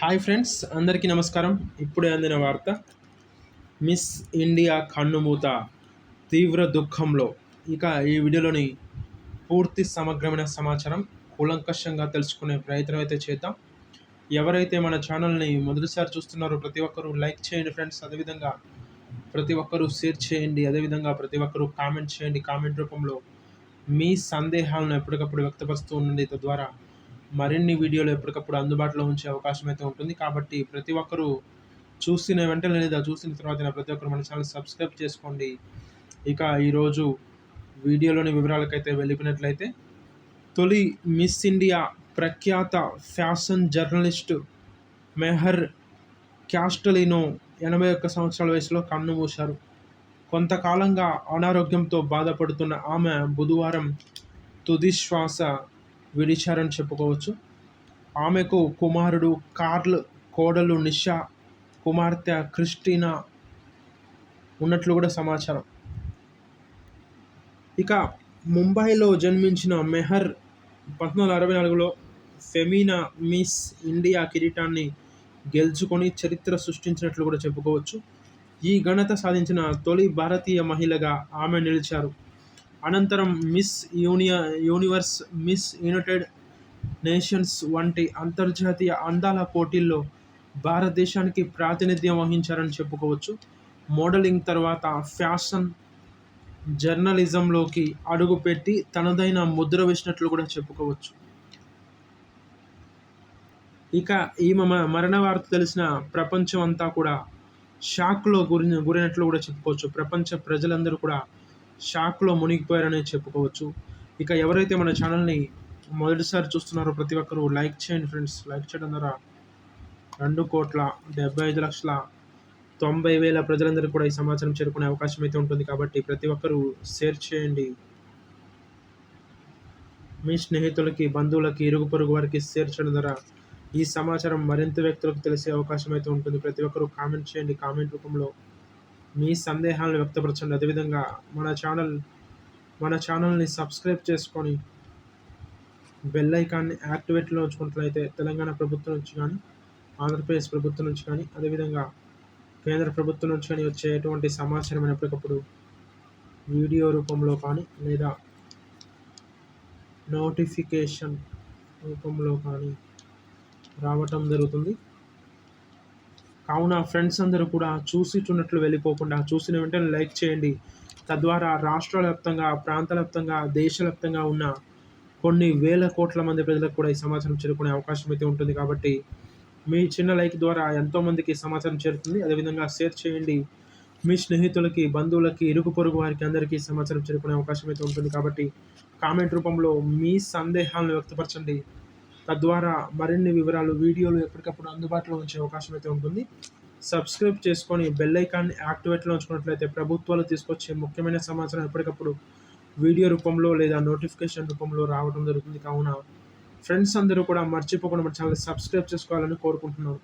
Hi friends అందరికీ నమస్కారం. ఇప్పుడే అందిన వార్త మిస్ ఇండియా కన్నుమూత తీవ్ర దుఃఖంలో. ఇక ఈ వీడియోలోని పూర్తి సమగ్రమైన సమాచారం కూలంకషంగా తెలుసుకునే ప్రయత్నం అయితే చేద్దాం. ఎవరైతే మన ఛానల్ని మొదటిసారి చూస్తున్నారో ప్రతి ఒక్కరూ లైక్ చేయండి ఫ్రెండ్స్. అదేవిధంగా ప్రతి ఒక్కరూ షేర్ చేయండి. అదేవిధంగా ప్రతి ఒక్కరూ కామెంట్ చేయండి. కామెంట్ రూపంలో మీ సందేహాలను ఎప్పటికప్పుడు వ్యక్తపరుస్తూ ఉండండి. తద్వారా మరిన్ని వీడియోలు ఎప్పటికప్పుడు అందుబాటులో ఉంచే అవకాశం అయితే ఉంటుంది. కాబట్టి ప్రతి ఒక్కరూ చూసిన వెంటనే లేదా చూసిన తర్వాత ప్రతి ఒక్కరు మన ఛానల్ సబ్స్క్రైబ్ చేసుకోండి. ఇక ఈరోజు వీడియోలోని వివరాలకైతే వెళ్ళిపోయినట్లయితే తొలి మిస్ ఇండియా ప్రఖ్యాత ఫ్యాషన్ జర్నలిస్ట్ మెహర్ క్యాస్టలినో ఎనభై ఒక్క సంవత్సరాల వయసులో కన్నుమూశారు కొంతకాలంగా అనారోగ్యంతో బాధపడుతున్న ఆమె బుధవారం తుది శ్వాస విడిచారని చెప్పుకోవచ్చు. ఆమెకు కుమారుడు కార్ల్ కోడలు నిషా కుమార్తె క్రిస్టినా ఉన్నట్లు కూడా సమాచారం. ఇక ముంబైలో జన్మించిన మెహర్ పంతొమ్మిది అరవై నాలుగులో ఫెమీనా మిస్ ఇండియా కిరీటాన్ని గెలుచుకొని చరిత్ర సృష్టించినట్లు కూడా చెప్పుకోవచ్చు. ఈ ఘనత సాధించిన తొలి భారతీయ మహిళగా ఆమె నిలిచారు. అనంతరం మిస్ యూనియా యూనివర్స్ మిస్ యునైటెడ్ నేషన్స్ వంటి అంతర్జాతీయ అందాల పోటీల్లో భారతదేశానికి ప్రాతినిధ్యం వహించారని చెప్పుకోవచ్చు. మోడలింగ్ తర్వాత ఫ్యాషన్ జర్నలిజంలోకి అడుగుపెట్టి తనదైన ముద్ర వేసినట్లు కూడా చెప్పుకోవచ్చు. ఇక ఈమె మరణ వార్త తెలిసిన ప్రపంచం అంతా కూడా షాక్లో గురి గురైనట్లు కూడా చెప్పుకోవచ్చు. ప్రపంచ ప్రజలందరూ కూడా షాక్లో మునిగిపోయారని చెప్పుకోవచ్చు. ఇక ఎవరైతే మన ఛానల్ని మొదటిసారి చూస్తున్నారో ప్రతి ఒక్కరూ లైక్ చేయండి ఫ్రెండ్స్. లైక్ చేయడం ద్వారా రెండు కోట్ల డెబ్బై ఐదు లక్షల తొంభై వేల ప్రజలందరూ కూడా ఈ సమాచారం చేరుకునే అవకాశం అయితే ఉంటుంది కాబట్టి ప్రతి ఒక్కరూ షేర్ చేయండి. మీ స్నేహితులకి బంధువులకి ఇరుగు పొరుగు వారికి షేర్ చేయడం ద్వారా ఈ సమాచారం మరింత వ్యక్తులకు తెలిసే అవకాశం అయితే ఉంటుంది. ప్రతి ఒక్కరూ కామెంట్ చేయండి. కామెంట్ రూపంలో మీ సందేహాలను వ్యక్తపరచండి. అదేవిధంగా మన ఛానల్ మన ఛానల్ని సబ్స్క్రైబ్ చేసుకొని బెల్ ఐకాన్ని యాక్టివేట్లో ఉంచుకున్నట్లయితే తెలంగాణ ప్రభుత్వం నుంచి కానీ ఆంధ్రప్రదేశ్ ప్రభుత్వం నుంచి కానీ అదేవిధంగా కేంద్ర ప్రభుత్వం నుంచి కానీ వచ్చే ఎటువంటి సమాచారం ఎప్పటికప్పుడు వీడియో రూపంలో కానీ లేదా నోటిఫికేషన్ రూపంలో కానీ రావటం జరుగుతుంది. కావున ఫ్రెండ్స్ అందరూ కూడా చూసిచున్నట్లు వెళ్ళిపోకుండా చూసిన వెంటనే లైక్ చేయండి. తద్వారా రాష్ట్రాల వ్యాప్తంగా ప్రాంతాల వ్యాప్తంగా దేశవ్యాప్తంగా ఉన్న కొన్ని వేల కోట్ల మంది ప్రజలకు కూడా ఈ సమాచారం చేరుకునే అవకాశం అయితే ఉంటుంది కాబట్టి మీ చిన్న లైక్ ద్వారా ఎంతోమందికి సమాచారం చేరుతుంది. అదేవిధంగా షేర్ చేయండి. మీ స్నేహితులకి బంధువులకి ఇరుగు పొరుగు వారికి అందరికీ సమాచారం చేరుకునే అవకాశం అయితే ఉంటుంది కాబట్టి కామెంట్ రూపంలో మీ సందేహాలను వ్యక్తపరచండి. తద్వారా మరిన్ని వివరాలు వీడియోలు ఎప్పటికప్పుడు అందుబాటులో ఉంచే అవకాశం అయితే ఉంటుంది. సబ్స్క్రైబ్ చేసుకొని బెల్ ఐకాన్ని యాక్టివేట్లో ఉంచుకున్నట్లయితే ప్రభుత్వాలు తీసుకొచ్చే ముఖ్యమైన సమాచారం ఎప్పటికప్పుడు వీడియో రూపంలో లేదా నోటిఫికేషన్ రూపంలో రావడం జరుగుతుంది. కావున ఫ్రెండ్స్ అందరూ కూడా మర్చిపోకుండా మన ఛానల్ సబ్స్క్రైబ్ చేసుకోవాలని కోరుకుంటున్నాను.